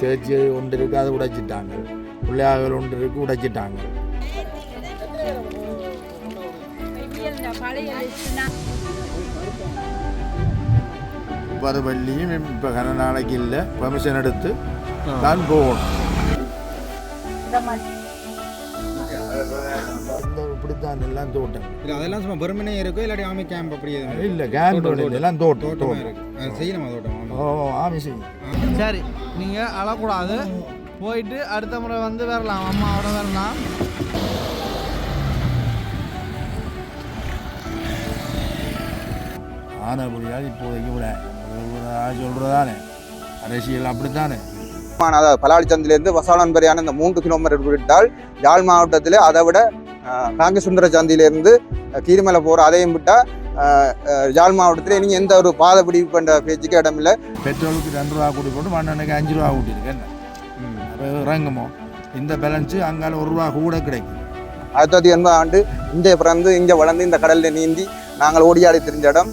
சேர்ச்சி ஒன்று இருக்கு அதை உடைச்சிட்டாங்க. பிள்ளையாகல் ஒன்று இருக்கு உடைச்சிட்டாங்க. முப்பது பள்ளியும் இப்போ கன நாளைக்கு இல்லை பெர்மிஷன் எடுத்து தான் போகணும். இப்படித்தான் எல்லாம் தோட்டம். இல்லை அதெல்லாம் சும்மா வெறுமனே இருக்கும் இல்லாட்டி ஆமி கேம்ப் அப்படி எதுவும் இல்லை கேம்ப் எல்லாம் தோட்டம் தோட்டம் இருக்கு. செய்யணுமா தோட்டம்? ஓ ஆமி செய்யும் சரி நீங்கள் அழக்கூடாது. போயிட்டு அடுத்த முறை வந்து வரலாம் அம்மாவோட வரலாம். ஆனை புரியாது இப்போதைக்கு விட சொல்கிறதானே அரசியல் அப்படித்தானே. அதாவது பலாளிச்சந்திலிருந்து வசாலன் வரையான இந்த மூன்று கிலோமீட்டர் விட்டால் யாழ் மாவட்டத்தில் அதை விட காங்கசுந்தர சந்தியிலிருந்து கீரிமலை போகிற அதையும் விட்டால் யாழ் மாவட்டத்தில் நீங்கள் எந்த ஒரு பாதை பிடிப்பு பண்ணுற பேச்சுக்கு இடமில்லை. பெட்ரோலுக்கு ரெண்டு ரூபா கூட்டி போட்டு மண்ணெண்ணுக்கு அஞ்சு ரூபா கூட்டியிருக்கு என்ன அப்போ இறங்குமோ? இந்த பேலன்ஸு அங்கால ஒரு ரூபா கூட கிடைக்கும். ஆயிரத்தி தொள்ளாயிரத்தி எண்பது ஆண்டு இங்கே பிறந்து இங்கே வளர்ந்து இந்த கடலில் நீந்தி நாங்கள் ஓடியாடி தெரிஞ்ச இடம்.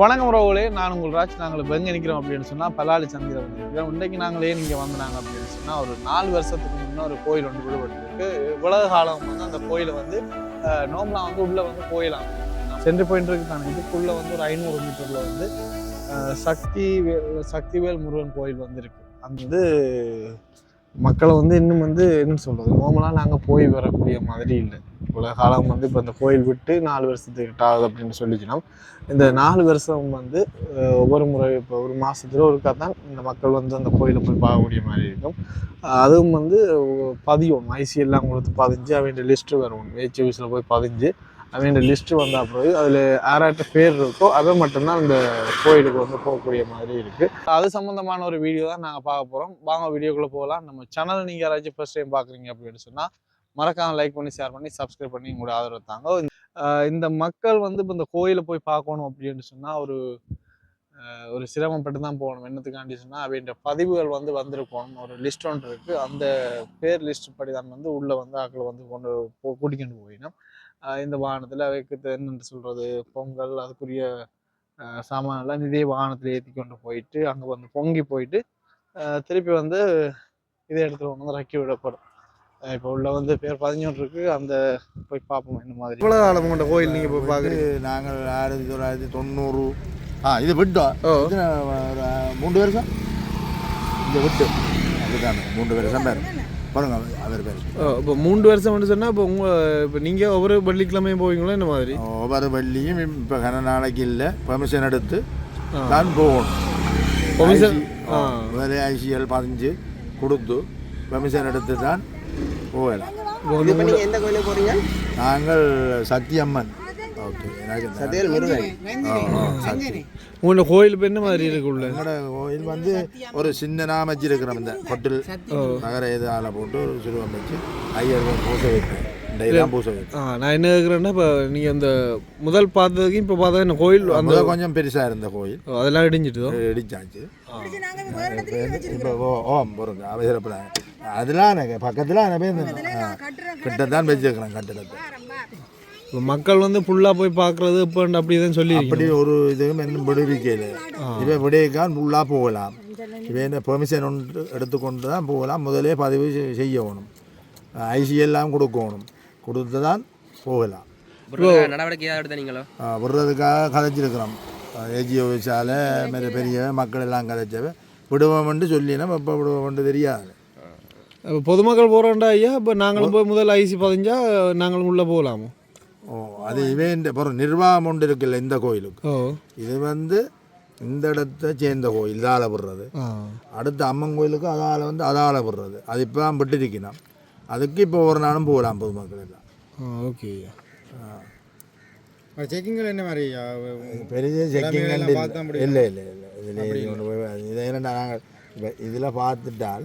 வணக்கம் உறவுகளே நான் உங்கள் ராஜ். நாங்கள் இப்போ எங்கே நிற்கிறோம் அப்படின்னு சொன்னால் பலாலி சந்திர வந்து இன்னைக்கு இன்றைக்கு நாங்கள் ஏன் இங்கே வந்தாங்க அப்படின்னு சொன்னால் ஒரு நாலு வருஷத்துக்கு முன்னே ஒரு கோயில் ஒன்று விடுபட்டுருக்கு. உலக காலம் வந்து அந்த கோயிலை வந்து நோம்பலாம் வந்து உள்ளே வந்து போயிடலாம் சென்று போயிட்டு இருக்கான இதுக்குள்ளே வந்து ஒரு ஐநூறு மீட்டரில் வந்து சக்தி சக்திவேல் முருகன் கோயில் வந்து அந்த வந்து மக்களை வந்து இன்னும் வந்து என்ன சொல்கிறது நோம்பலாம் நாங்கள் போய் வரக்கூடிய மாதிரி இல்லை. உலக காலம் வந்து இப்போ இந்த கோயில் விட்டு நாலு வருஷத்துக்கு கிட்ட ஆகுது அப்படின்னு சொல்லிச்சுன்னா இந்த நாலு வருஷம் வந்து ஒவ்வொரு முறை இப்போ ஒரு மாதத்துல ஒருக்கா தான் இந்த மக்கள் வந்து அந்த கோயிலை போய் பார்க்கக்கூடிய மாதிரி இருக்கும். அதுவும் வந்து பதியும் ஐசிஎல்லாம் கொடுத்து பதிஞ்சு அவன் லிஸ்ட்டு வரும் ஏச் ஆஃபீஸில் போய் பதிஞ்சு அவன் லிஸ்ட்டு வந்தால் பிறகு அதில் யாராட்ட பேர் இருக்கோ அதை மட்டும்தான் இந்த கோயிலுக்கு வந்து போகக்கூடிய மாதிரி இருக்குது அது சம்மந்தமான ஒரு வீடியோ தான் நாங்கள் பார்க்க போகிறோம் வாங்க வீடியோக்குள்ளே போகலாம். நம்ம சேனல் நீங்கள் யாராச்சும் ஃபஸ்ட் டைம் பார்க்குறீங்க அப்படின்னு சொன்னால் மறக்காமல் லைக் பண்ணி ஷேர் பண்ணி சப்ஸ்கிரைப் பண்ணி உங்களோட ஆதரவு தாங்க. இந்த மக்கள் வந்து இப்போ இந்த கோயிலை போய் பார்க்கணும் அப்படின்னு சொன்னால் ஒரு ஒரு சிரமப்பட்டு தான் போகணும். என்னத்துக்காண்டி சொன்னால் அப்படின்ற பதிவுகள் வந்து வந்திருக்கணும் ஒரு லிஸ்ட் ஒன்று இருக்குது அந்த பேர் லிஸ்ட் படி தான் வந்து உள்ளே வந்து ஆக்களை வந்து கொண்டு போ கூட்டிக்கொண்டு போயிடும். இந்த வாகனத்தில் அவைக்கு என்னென்று சொல்கிறது பொங்கல் அதுக்குரிய சாமானெல்லாம் இதே வாகனத்தில் ஏற்றி கொண்டு போயிட்டு அங்கே வந்து பொங்கி போயிட்டு திருப்பி வந்து இதே இடத்துல கொண்டு வந்து ரக்கி விடப்படும். இப்போ உள்ள வந்து பேர் பதினொன்று இருக்கு. அந்த போய் பார்ப்போம் என்ன மாதிரி. எவ்வளோ காலம் கொண்ட கோயில் நீங்கள் போய் பார்க்குறீங்க? இது நாங்கள் ஆயிரத்தி தொள்ளாயிரத்தி தொண்ணூறு. ஆ இது விட்டோம் மூன்று வருஷம் இந்த விட்டு. அதுதானே மூன்று வருஷம் பேர். பாருங்க அவர் பேர். இப்போ மூன்று வருஷம் சொன்னால் இப்போ உங்கள் இப்போ நீங்கள் ஒவ்வொரு பள்ளிக்கிழமையும் போவீங்களோ இந்த மாதிரி? ஒவ்வொரு பள்ளியும் இப்போ கன நாளைக்கு இல்லை. பெர்மிஷன் எடுத்து. தான் போகணும். ஆ, முதல்ல ஐசிஎல் பதிஞ்சு கொடுத்து பெர்மிஷன் எடுத்து தான் போகலாம் எந்த கோயிலுக்கு போகிறீங்க நாங்கள் சத்தியம்மன். உங்களோட கோயில் இப்போ என்ன மாதிரி இருக்குள்ள எங்களோட கோயில் வந்து ஒரு சின்ன நாம் வச்சிருக்கிறோம் இந்த கொட்டில் நகர இது ஆளை போட்டு ஒரு சிறுவம் வச்சு ஐயர் பூசை வைப்பேன். நான் என்ன கேட்குறேன்னா இப்போ நீங்கள் அந்த முதல் பார்த்ததுக்கு இப்போ பார்த்தா என்ன கோயில் அந்த கொஞ்சம் பெருசாக இருந்த கோயில். அதெல்லாம் இடிஞ்சிட்டு இடிச்சாச்சு. இப்போ ஓ ஓம் பொருங்க அவசரப்பட அதெல்லாம் எனக்கு பக்கத்தில் கிட்ட தான் வச்சுருக்கிறேன் கட்டிடத்தை. இப்போ மக்கள் வந்து ஃபுல்லாக போய் பார்க்குறது இப்போ அப்படி தான் சொல்லி அப்படி ஒரு இதுவும் இன்னும் விடுவிக்கல இவன் விடையக்கான் ஃபுல்லாக போகலாம். இவன் பெர்மிஷன் ஒன்று எடுத்துக்கொண்டு தான் போகலாம். முதலே பதிவு செய்யணும். ஐசிஎல்லாம் கொடுக்கணும். கொடுத்து தான் போகலாம் நடவடிக்கை ஏதாவது எடுத்த நீங்களோ? ஆ, விடுறதுக்காக கதைச்சிருக்கிறோம். ஏஜிஓ வச்சால மாரி பெரிய மக்கள் எல்லாம் கதைச்சவ. விடுவோம்னு சொல்லினோம் எப்போ விடுவோம்னு தெரியாது. இப்போ பொதுமக்கள் போகிறோண்டா ஐயா? இப்போ நாங்களும் போய் முதல்ல ஐசி பதிஞ்சா நாங்களும் உள்ளே போகலாமோ ஓ அது இவன் அப்புறம் நிர்வாகம் ஒன்று இருக்குல்ல இந்த கோயிலுக்கு. ஓ. இது வந்து இந்த இடத்த சேர்ந்த கோயில் இதால் விடுறது. அடுத்த அம்மன் கோயிலுக்கு அதால் வந்து அதால் விடுறது. அது இப்போ தான் விட்டுருக்கணும் அதுக்கு இப்போ ஒரு நாளும் போகலாம் பொதுமக்கள் எல்லாம். ஆ ஓகே செக்கிங்கள் என்ன மாதிரி பெரிய செக்கிங் எல்லாம் பார்த்தா முடியும். இல்லை இல்லை இல்லை இதில் இதை என்னடா நாங்கள் இப்போ இதில் பார்த்துட்டால்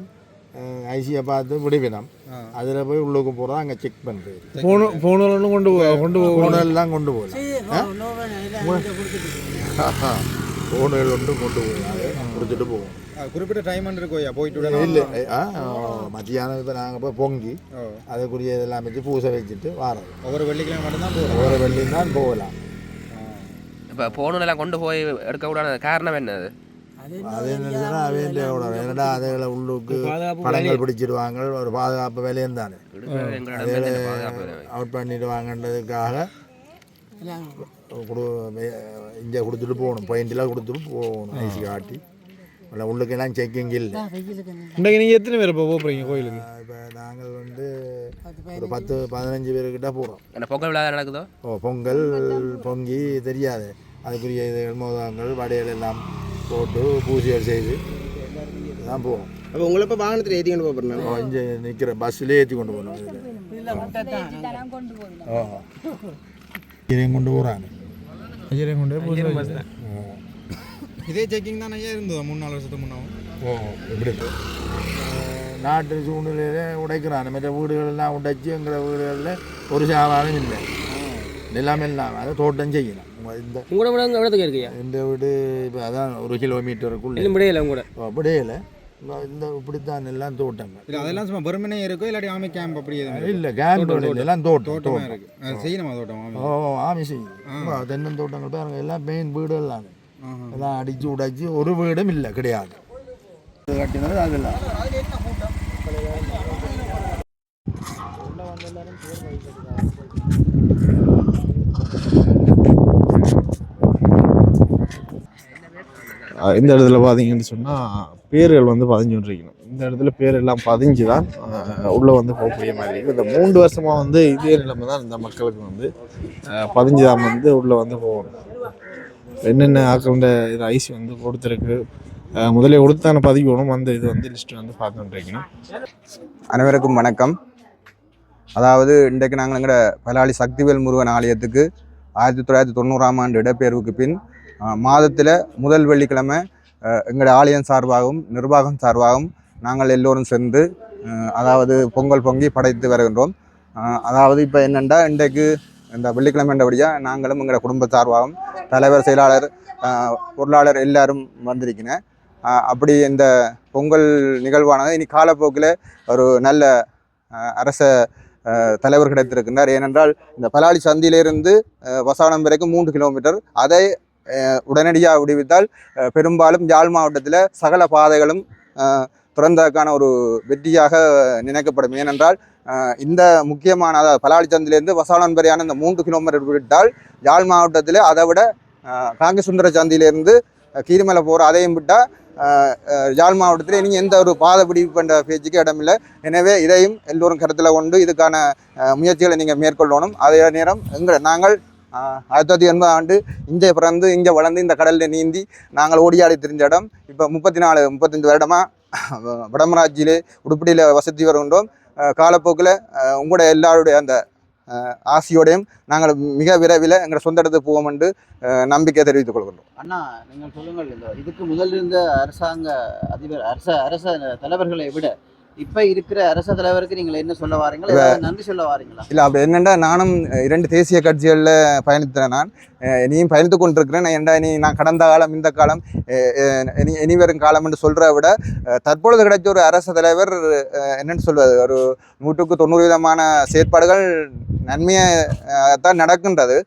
ஐசியை பார்த்து விடுவினம் அதில் போய் உள்ளுக்கு போகிறோம் அங்கே செக் பண்ணுறது ஃபோனு ஃபோனெல்லாம் கொண்டு போ கொண்டு போ ஃபோனெல்லாம் கொண்டு போகலாம் ஒன்றும் கொண்டு போகலாம் கொடுத்துட்டு போவோம். குறிப்பிட்ட டைம் இருக்கும் ஐயா போயிட்டு இல்லை ஆ மத்தியானம் இப்போ நாங்கள் இப்போ பொங்கி அதுக்குரிய இதெல்லாம் வச்சு பூசை வச்சுட்டு வாரோம். ஒவ்வொரு வெள்ளிக்கிழமை மட்டும்தான் போகிறோம் ஒவ்வொரு வெள்ளியும் தான் போகலாம் இப்போ போனெல்லாம் கொண்டு போய் எடுக்கக்கூடாத காரணம் என்னது அது? என்னன்னா வேண்டியோட என்னடா அதுகளை உள்ளுக்கு படங்கள் பிடிச்சிடுவாங்க ஒரு பாதுகாப்பு வேலையும் தானே. அவுட் பண்ணிடுவாங்கன்றதுக்காக கொடு இங்கே கொடுத்துட்டு போகணும். பாயிண்டெலாம் கொடுத்துட்டு போகணும். ஐசி காட்டி. இல்லை உள்ளுக்கெல்லாம் செக்கிங் இல்லை. இன்றைக்கு நீங்கள் எத்தனை பேர் இப்போ போகிறீங்க கோயிலுக்கு? இப்போ நாங்கள் வந்து ஒரு பத்து பதினஞ்சு பேர்கிட்ட போகிறோம் என்ன பொங்கல் விழா நடக்குதோ? ஓ பொங்கல் பொங்கி தெரியாது. அதுக்குரிய இதுகள் மோதகங்கள் வடைகள் எல்லாம் போட்டு பூஜைகள் செய்து தான் போவோம் அப்போ உங்களை இப்போ வாகனத்தில் ஏற்றிக்கிட்டு போகிறேன் ஓ இங்கே நிற்கிற பஸ்ஸிலே ஏற்றி கொண்டு போகணும் இதில் ஓ கொண்டு போகிறாங்க கொண்டு. இதே செக்கிங் தான் ஐயா இருந்தது? மூணு நாலு வருஷத்துக்கு முன்னாவும்? ஓ இப்படி நாட்டு சூழ்நிலையில உடைக்கிறான். மற்ற வீடுகள் எல்லாம் உடைச்சி எங்களை வீடுகளில் ஒரு சாமானும் இல்லை. எல்லாமே இல்லாமல் அதை தோட்டம் செய்யணும் உங்க இந்த உங்களோட விட அங்கே எவ்வளோத்துக்கு இருக்கியா? இந்த வீடு இப்போ அதான் ஒரு கிலோமீட்டருக்குள்ளே முடியல உங்களோட அப்படியே இந்த இப்படித்தான் எல்லாம் தோட்டங்கள். அதெல்லாம் சும்மா வெறுமனே இருக்கோ இல்லாட்டி ஆமை கேம்ப் அப்படி இல்லை கேம்ப் எல்லாம் தோட்டம். தோட்டம் இருக்கு. செய்யணுமா தோட்டம் ஆமை ஓ ஆமி செய்யும் தென்னந்தோட்டங்கள் பாருங்க எல்லாம் மெயின் வீடுகள் தான் எல்லாம் அடிச்சு உடைச்சு ஒரு வீடும் இல்லை கிடையாது. கட்டினது அதெல்லாம் அஹ் இந்த இடத்துல பார்த்தீங்கன்னு சொன்னால் பேர்கள் வந்து பதிஞ்சு இருக்கணும். இந்த இடத்துல பேர் எல்லாம் பதிஞ்சு தான் உள்ள வந்து போகக்கூடிய மாதிரி இருக்குது இந்த மூன்று வருஷமாக வந்து இதே நிலைமை தான் இந்த மக்களுக்கு வந்து பதிஞ்சு தான் வந்து உள்ளே வந்து போகணும். என்னென்ன ஆக்கிற இது ஐசி வந்து கொடுத்துருக்கு. முதலே முதல்ல கொடுத்தான பதிக்கணும் அந்த இது வந்து லிஸ்ட்டு வந்து பார்த்துட்டுருக்கணும் அனைவருக்கும் வணக்கம். அதாவது இன்றைக்கு நாங்கள் எங்களோட பலாளி சக்திவேல் முருகன் ஆலயத்துக்கு ஆயிரத்தி தொள்ளாயிரத்தி தொண்ணூறாம் ஆண்டு இடப்பெயர்வுக்கு பின் மாதத்தில் முதல் வெள்ளிக்கிழமை எங்களோட ஆலயம் சார்பாகவும் நிர்வாகம் சார்பாகவும் நாங்கள் எல்லோரும் சென்று அதாவது பொங்கல் பொங்கி படைத்து வருகின்றோம். அதாவது இப்போ என்னென்னா இன்றைக்கு இந்த வெள்ளிக்கிழமைன்றபடியாக நாங்களும் எங்களோட குடும்ப சார்பாகவும் தலைவர் செயலாளர் பொருளாளர் எல்லாரும் வந்திருக்கிறேன் அப்படி இந்த பொங்கல் நிகழ்வானது இனி காலப்போக்கில் ஒரு நல்ல அரச தலைவர் கிடைத்திருக்கின்றார். ஏனென்றால் இந்த பலாளி சந்தியிலிருந்து வசானம் வரைக்கும் மூன்று கிலோமீட்டர் அதை உடனடியாக விடுவித்தால் பெரும்பாலும் யாழ் மாவட்டத்தில் சகல பாதைகளும் அஹ், ஒரு வெற்றியாக நினைக்கப்படும். ஏனென்றால் இந்த முக்கியமான அதாவது பலாளி சந்தியிலிருந்து வரையான இந்த மூன்று கிலோமீட்டர் விட்டால் யாழ் மாவட்டத்தில் அதை விட அஹ், காங்கசுந்தர சந்தியிலிருந்து கீரிமலை போகிற அதையும் விட்டால் யாழ் மாவட்டத்தில் இனி எந்த ஒரு பாதை பிடிப்பு என்ற பேச்சுக்கு இடமில்லை. எனவே இதையும் எல்லோரும் கருத்தில் கொண்டு இதுக்கான முயற்சிகளை நீங்கள் மேற்கொள்ளணும். அதே நேரம் எங்களை நாங்கள் ஆயிரத்தி தொள்ளாயிரத்தி எண்பது ஆண்டு இங்கே பிறந்து இங்கே வளர்ந்து இந்த கடலில் நீந்தி நாங்கள் ஓடியாடி தெரிஞ்ச இடம். இப்போ முப்பத்தி நாலு முப்பத்தஞ்சு வருடமாக வடமராட்சியிலே உடுப்படியில் வசதி வருகின்றோம். காலப்போக்கில் அஹ், உங்களோட எல்லாருடைய அந்த ஆசையோடையும் நாங்கள் மிக விரைவில் எங்கள் சொந்த இடத்துக்கு போவோம் என்று நம்பிக்கை தெரிவித்துக் கொள்கின்றோம். அண்ணா நீங்கள் சொல்லுங்கள் இந்த இதுக்கு முதல் இருந்த அரசாங்க அதிபர் அரச அரச தலைவர்களை விட இப்ப இருக்கிற அரச தலைவருக்கு நீங்கள் என்ன சொல்ல வாரீங்களா? நன்றி சொல்ல வாரீங்களா? இல்லை அப்படி என்னென்னா நானும் இரண்டு தேசிய கட்சிகளில் பயணித்தேன் நான். இனியும் பயணித்து கொண்டிருக்கிறேன். ஏன்டா இனி நான் கடந்த காலம் இந்த காலம் இனி வரும் காலம் என்று சொல்கிறத விட தற்பொழுது கிடைச்ச ஒரு அரசு தலைவர் என்னன்னு சொல்வது? ஒரு நூற்றுக்கு தொண்ணூறு விதமான செயற்பாடுகள் நன்மையை தான் நடக்கின்றது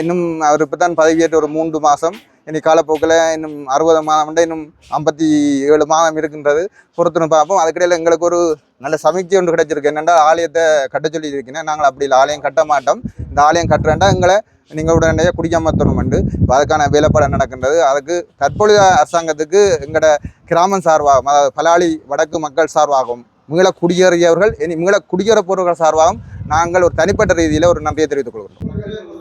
இன்னும் அவர் இப்போ தான் பதவியேற்ற ஒரு மூன்று மாதம் இனி காலப்போக்கில் இன்னும் அறுபது மாதம் இன்னும் ஐம்பத்தி ஏழு மாதம் இருக்கின்றது. பொறுத்துன்னு பார்ப்போம். அதுக்கிடையில் எங்களுக்கு ஒரு நல்ல சமீட்சை ஒன்று கிடைச்சிருக்கு. என்னென்னா ஆலயத்தை கட்ட சொல்லி இருக்கேன் நாங்கள் அப்படி இல்லை. ஆலயம் கட்ட மாட்டோம். இந்த ஆலயம் கட்டுறேன்டா எங்களை நீங்கள் உடனடியாக குடிக்காமத்தணும் உண்டு அதுக்கான வேலைப்பாடு நடக்கின்றது. அதுக்கு தற்பொழுது அரசாங்கத்துக்கு எங்களோட கிராமம் சார்பாகும் அதாவது பலாளி வடக்கு மக்கள் சார்பாகவும் மீள குடியேறியவர்கள் இனி மீள குடியேறப்போர்கள் சார்பாகவும் நாங்கள் ஒரு தனிப்பட்ட ரீதியில் ஒரு நன்றியை தெரிவித்துக் கொள்கிறோம்.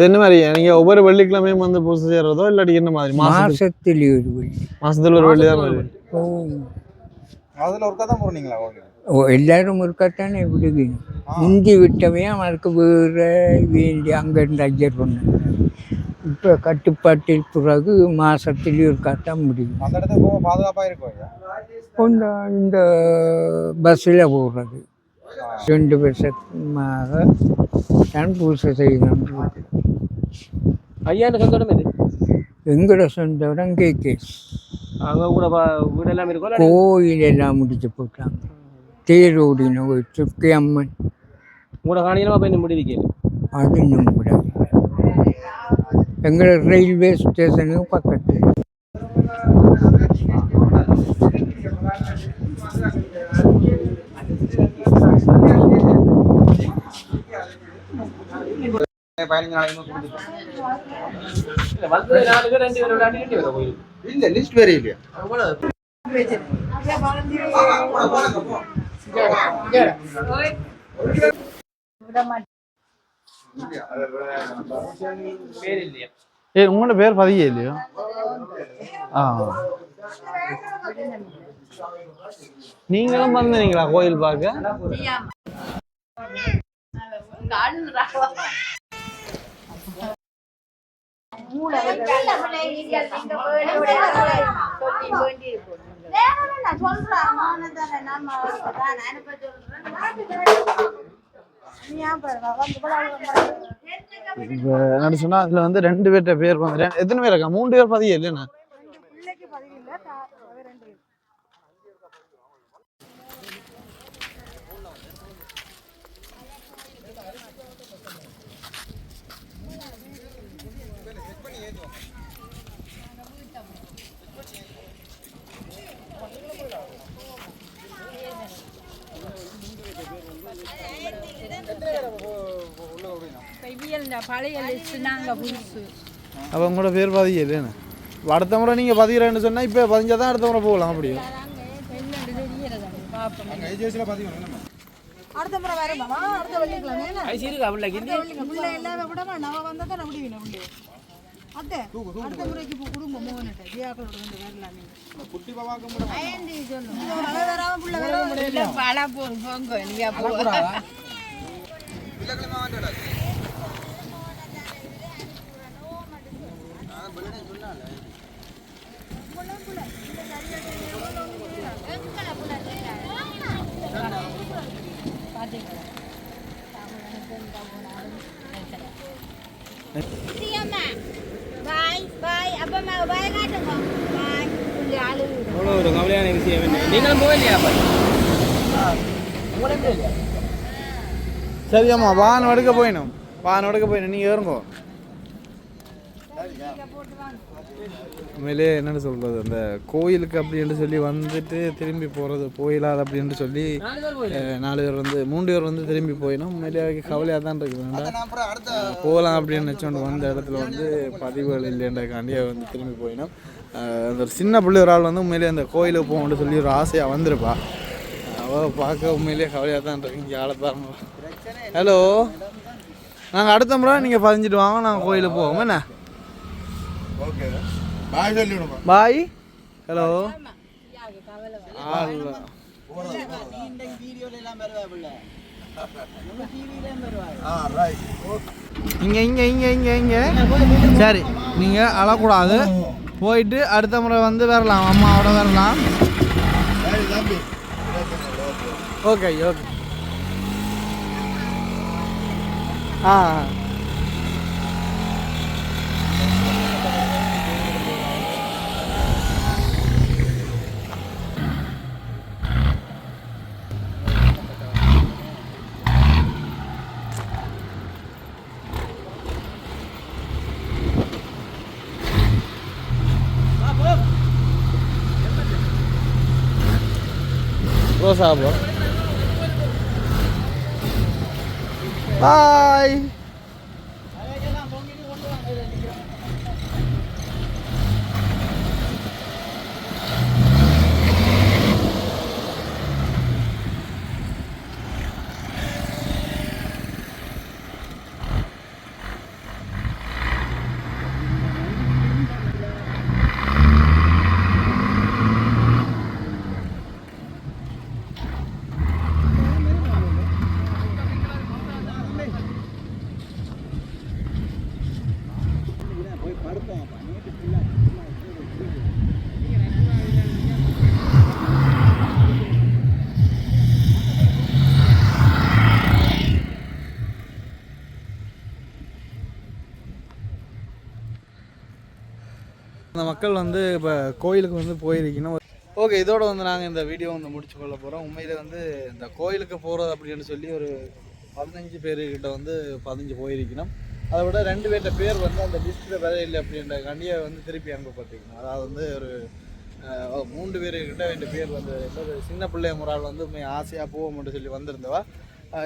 இது என்ன மாதிரி? நீங்கள் ஒவ்வொரு வெள்ளிக்கிழமையும் வந்து பூசை செய்கிறதோ இல்லாட்டி என்ன மாதிரி? மாசத்தில் ஒரு வெள்ளி. மாதத்தில் ஒரு வெள்ளி தான் வருது ஓ. அதில் ஒருக்கா தான் போகிறீங்களா ஓ எல்லாரும் இருக்கத்தானே விடுவீங்க? முந்தி விட்டவையும் அதுக்கு வேறு வேண்டி அங்கேருந்து அட்ஜஸ்ட் பண்ண. இப்போ கட்டுப்பாட்டில் பிறகு மாதத்தில் இருக்கத்தான் முடியும். அந்த இடத்துக்கு போக பாதுகாப்பாக இருக்கும் இந்த இந்த பஸ்ஸில் போடுறது ரெண்டு வருஷமாக தான் பூசை செய்யணும். ஐயான்னு சொந்த இடம் இது? எங்களோட சொந்த இடம் கேகேஸ் அங்கே கூட பா- வீடு எல்லாம் இருக்கும் கோயில் எல்லாம் முடிச்சு போட்டாங்க. தேரோடின ஒரு துர்க்கை அம்மன். உங்களோட காணியில போய் இன்னும் முடிவிக்கல அது இன்னும் கூட எங்கள் ரயில்வே ஸ்டேஷனுக்கு பக்கத்தில் பதினஞ்சு நாளைக்கு கொடுத்துட்டோம் வந்து நாலு பேர் ரெண்டு பேர் விளையாடி ரெண்டு பேர் கோயில் இல்ல லிஸ்ட் வேற இல்லையா? உங்களோட பேர் பதிய இல்லையோ? ஆ. நீங்களும் வந்தீங்களா கோயில் பார்க்க? என்ன சொன்னா அதுல வந்து ரெண்டு பேர்ட்ட பேர் வந்து ரெ- எத்தனை பேர் இருக்கா மூணு பேர் பதிய இல்லைண்ணா அப்போ உங்களோட பேர் பதிய இல்லைண்ணா அடுத்த முறை நீங்க பதிகிறேன்னு சொன்னா இப்போ பதிஞ்சாதான் அடுத்த முறை போகலாம் அப்படியும் அடுத்த முறை வரமாமா அடுத்த வெள்ளிக்கிழமை இருக்கா? பிள்ளைக்கு. பிள்ளை எல்லாமே தான் அத்தை அடுத்த முறைக்கு இப்போ குடும்பம் மோகன்கிட்ட வந்து வரலாம் பிள்ளை வர போங்க பாய் பாய் அப்பா அம்மா பாய் காட்டுங்க பாய் கொஞ்சம் ஆளு அவ்வளோ ஒரு கவலையான விஷயம் நீங்களும் போகலையா அப்போ? சரியாம்மா வான் எடுக்க போயிடும் வான் எடுக்க போயிடும் நீங்க ஏறுங்கோ. உண்மையிலே என்னன்னு சொல்றது அந்த கோயிலுக்கு அப்படின்னு சொல்லி வந்துட்டு திரும்பி போறது போயிடாது அப்படின்னு சொல்லி நாலு பேர் வந்து மூணு பேர் வந்து திரும்பி போயிடும் உண்மையிலே கவலையாக தான் இருக்கு வேண்டாம் அப்புறம் அடுத்த போகலாம் அப்படின்னு நினச்சோண்டு வந்த இடத்துல வந்து பதிவுகள் இல்லைன்றக்காண்டி அவ வந்து திரும்பி போயிடும் அந்த ஒரு சின்ன பிள்ளை ஒரு ஆள் வந்து உண்மையிலேயே அந்த கோயிலுக்கு போகணும்னு சொல்லி ஒரு ஆசையாக வந்திருப்பா. அவள் பார்க்க உண்மையிலேயே கவலையாக தான் இருக்கு. இங்கே ஆளை பாருங்க. ஹலோ நாங்கள் அடுத்த முறை நீங்கள் பதிஞ்சிட்டு வாங்க நாங்கள் கோயிலுக்கு போவோம். என்ன? பாய் சொல்லிவிடுமா பாய் ஹலோ ஆள் இந்த வீடியோல எல்லாம் வருவா பிள்ளை நம்ம டிவியில வருவா ஆ ரைட் இங்கே இங்கே இங்கே இங்கே இங்கே சரி நீங்கள் அழக்கூடாது போயிட்டு அடுத்த முறை வந்து வரலாம் அம்மாவோட வரலாம் ஓகே ஓகே ஆ ரோசா போ மக்கள் வந்து இப்போ கோயிலுக்கு வந்து போயிருக்கணும் ஓகே இதோட வந்து நாங்கள் இந்த வீடியோ வந்து முடிச்சு கொள்ள போகிறோம் உண்மையில் வந்து இந்த கோயிலுக்கு போகிறது அப்படின்னு சொல்லி ஒரு பதினஞ்சு பேர்கிட்ட வந்து பதிஞ்சு போயிருக்கணும். அதை விட ரெண்டு பேர்ட்ட பேர் வந்து அந்த லிஸ்ட்டில் வேலை இல்லை அப்படின்ற கண்டியை வந்து திருப்பி அனுப்பப்பட்டிருக்கணும் அதாவது வந்து ஒரு மூன்று பேர்கிட்ட ரெண்டு பேர் வந்து சின்ன பிள்ளை முறால் வந்து உண்மை ஆசையாக போவோம்னு சொல்லி வந்திருந்தவா.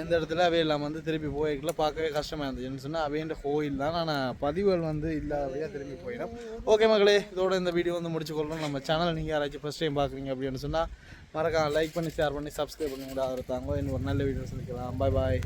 இந்த இடத்துல அவையெல்லாம் வந்து திருப்பி போயிருக்கல பார்க்கவே கஷ்டமாக இருந்துச்சுன்னு சொன்னால் அவையன்ற கோயில் தான். ஆனால் பதிவுகள் வந்து இல்லாதவையாக திரும்பி போயிடும். ஓகே மக்களே இதோட இந்த வீடியோ வந்து முடிச்சு கொள்ளணும் நம்ம சேனல் நீங்கள் யாராச்சும் ஃபஸ்ட் டைம் பார்க்குறீங்க அப்படின்னு சொன்னால் மறக்காம லைக் பண்ணி ஷேர் பண்ணி சப்ஸ்கிரைப் பண்ணி ஆதரவு தாங்க. இன்னும் ஒரு நல்ல வீடியோ சந்திக்கலாம். பாய் பாய்